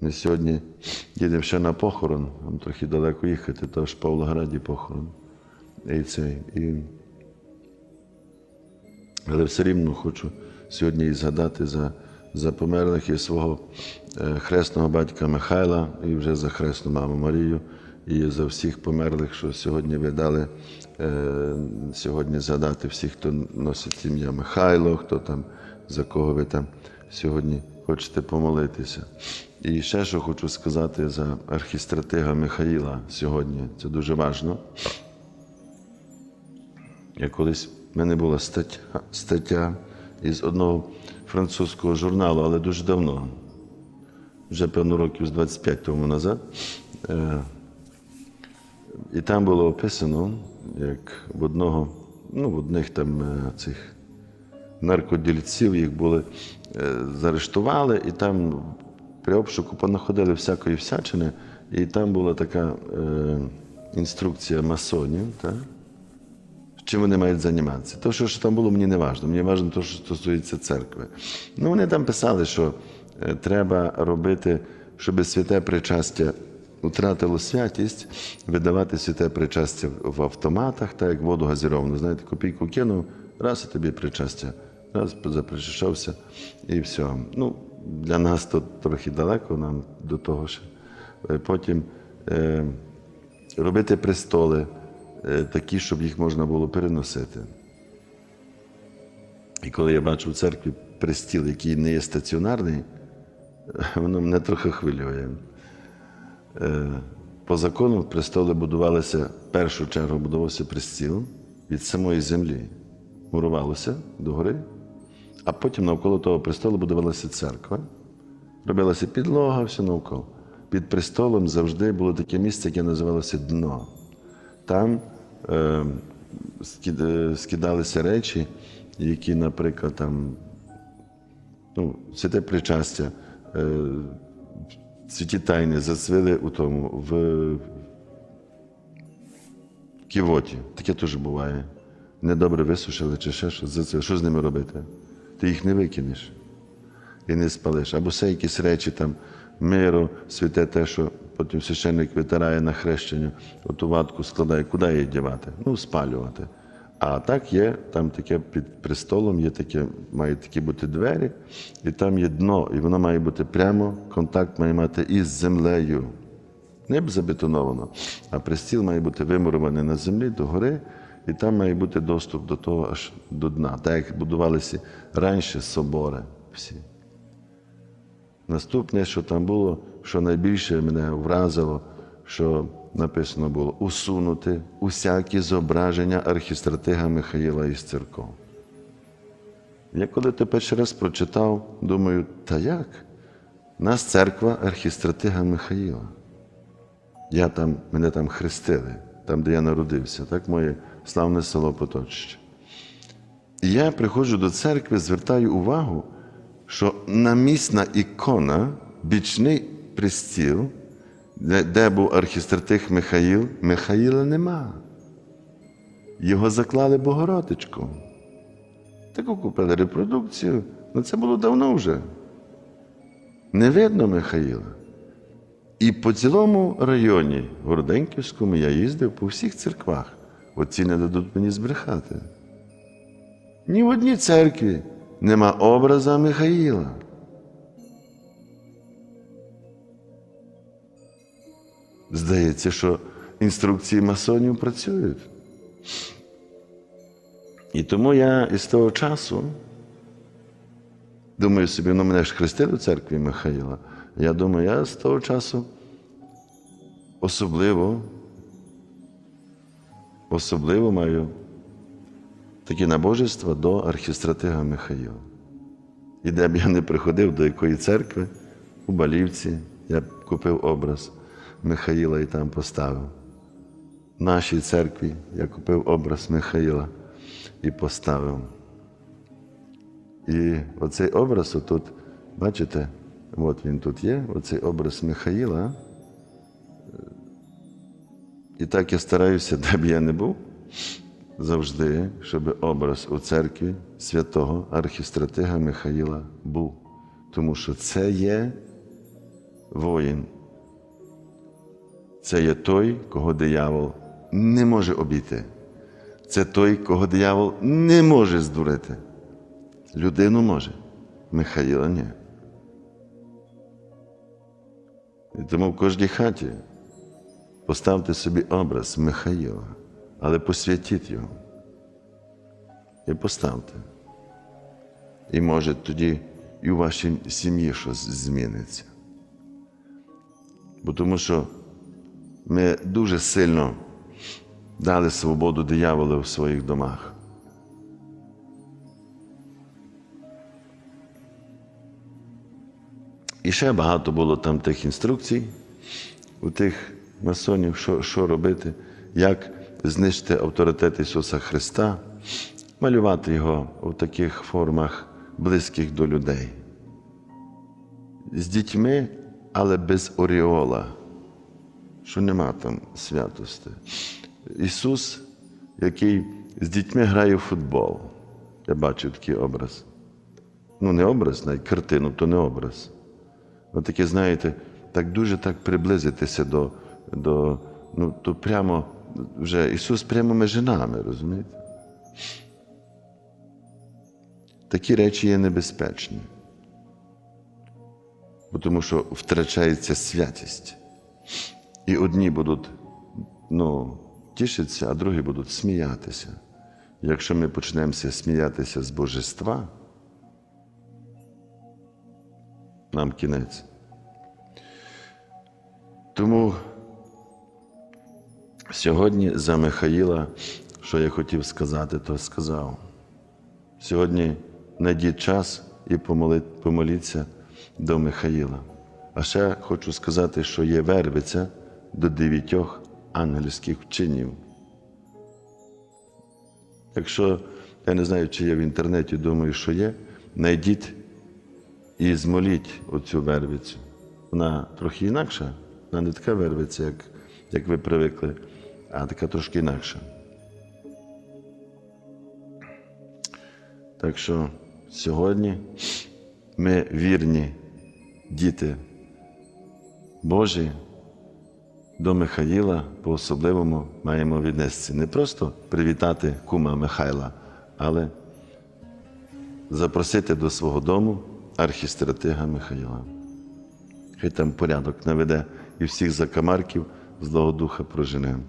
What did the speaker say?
Ми сьогодні їдемо ще на похорон, нам трохи далеко їхати, то ж в Павлограді похорон. І цей, і... Але все рівно хочу сьогодні і згадати за, за померлих і свого е, хресного батька Михайла, і вже за хресну маму Марію, і за всіх померлих, що сьогодні ви дали е, сьогодні згадати всіх, хто носить ім'я Михайло, хто там, за кого ви там сьогодні хочете помолитися. І ще що хочу сказати за архістратига Михаїла сьогодні. Це дуже важливо. Я колись в мене була стаття, стаття із одного французького журналу, але дуже давно, вже певно років з 25 тому назад. Е, І там було описано, як в одного, ну, в одних там е, цих наркодільців їх були, е, заарештували, і там при обшуку понаходили всякої всячини, і там була така е, інструкція масонів. Так? чим вони мають займатися. То, що, що там було, мені не важливо. Мені важливо те, що стосується церкви. Ну, вони там писали, що е, треба робити, щоб святе причастя втратило святість, видавати святе причастя в автоматах, так як воду газіровану. Знаєте, копійку кинув, раз і тобі причастя, раз запричащався і все. Ну, для нас то трохи далеко нам до того ще. Е, Потім е, робити престоли е, такі, щоб їх можна було переносити. І коли я бачу в церкві престіл, який не є стаціонарний, воно мене трохи хвилює. Е, По закону престоли будувалися, в першу чергу будувався престіл від самої землі, мурувалося догори, а потім навколо того престолу будувалася церква, робилася підлога, все навколо. Під престолом завжди було таке місце, яке називалося дно. Там е, е, скидалися речі, які, наприклад, там, ну, святе причастя, е, святі тайни зацвили у тому, в, в ківоті. Таке теж буває. Недобре висушили чи ще щось. Що з ними робити? Ти їх не викинеш і не спалиш. Або все якісь речі там миру, святе те, що потім священник витирає на хрещення, оту ватку складає, куди її дівати? Ну, спалювати. А так є, там таке під престолом, є таке, мають такі бути двері, і там є дно, і воно має бути прямо, контакт має мати із землею. Не б забетоновано, а престіл має бути вимурований на землі до гори, і там має бути доступ до того аж до дна, так як будувалися раніше собори всі. Наступне, що там було, що найбільше мене вразило, що написано було усунути усякі зображення архістратига Михаїла із церков. Я коли те перший раз прочитав, думаю, та як? Нас церква архістратига Михаїла. Я там, мене там хрестили, там, де я народився, так моє славне село Поточище. І я приходжу до церкви, звертаю увагу, що намісна ікона, бічний пристіл, де, де був архістратих Михаїл, Михаїла нема. Його заклали Богородичку. Таку купили репродукцію, ну це було давно вже. Не видно Михаїла. І по цілому районі Городенківському я їздив по всіх церквах. Оці не дадуть мені збрехати. Ні в одній церкві нема образа Михаїла. Здається, що інструкції масонів працюють. І тому я із того часу думаю собі, ну мене ж хрестили в церкві Михаїла. Я думаю, я з того часу особливо, особливо маю такі набожества до архістратига Михаїла. І де б я не приходив до якої церкви, у Балівці, я купив образ Михаїла і там поставив. В нашій церкві я купив образ Михаїла і поставив. І оцей образ отут, бачите, от він тут є, оцей образ Михаїла. І так я стараюся, де б я не був, завжди, щоб образ у церкві святого архістратига Михаїла був. Тому що це є воїн. Це є той, кого диявол не може обійти. Це той, кого диявол не може здурити. Людину може, Михаїла ні. І тому в кожній хаті поставте собі образ Михаїла, але посвятіть його. І поставте. І може тоді і у вашій сім'ї щось зміниться. Бо тому що ми дуже сильно дали свободу дияволу в своїх домах. І ще багато було там тих інструкцій у тих масонів, що, що робити, як знищити авторитет Ісуса Христа, малювати його у таких формах близьких до людей. З дітьми, але без оріола, що нема там святості. Ісус, який з дітьми грає в футбол. Я бачив такий образ. Ну, не образ, навіть картину, то не образ. Таке, знаєте, так дуже так приблизитися до, до ну, то прямо вже Ісус прямо між нами, розумієте? Такі речі є небезпечні, тому що втрачається святість. І одні будуть ну, тішитися, а другі будуть сміятися. Якщо ми почнемося сміятися з божества, нам кінець. Тому сьогодні за Михаїла, що я хотів сказати, то сказав. Сьогодні знайдіть час і помоліться до Михаїла. А ще хочу сказати, що є вервиця до дев'ятьох ангельських вчинів. Якщо я не знаю, чи є в інтернеті, думаю, що є, знайдіть і змоліть оцю вервицю. Вона трохи інакша, вона не така вервиця, як, як ви привикли, а така трошки інакша. Так що сьогодні ми вірні діти Божі до Михаїла по-особливому маємо віднести. Не просто привітати кума Михайла, але запросити до свого дому архістратига Михаїла. Хай там порядок наведе і всіх закамарків злого духа проженемо.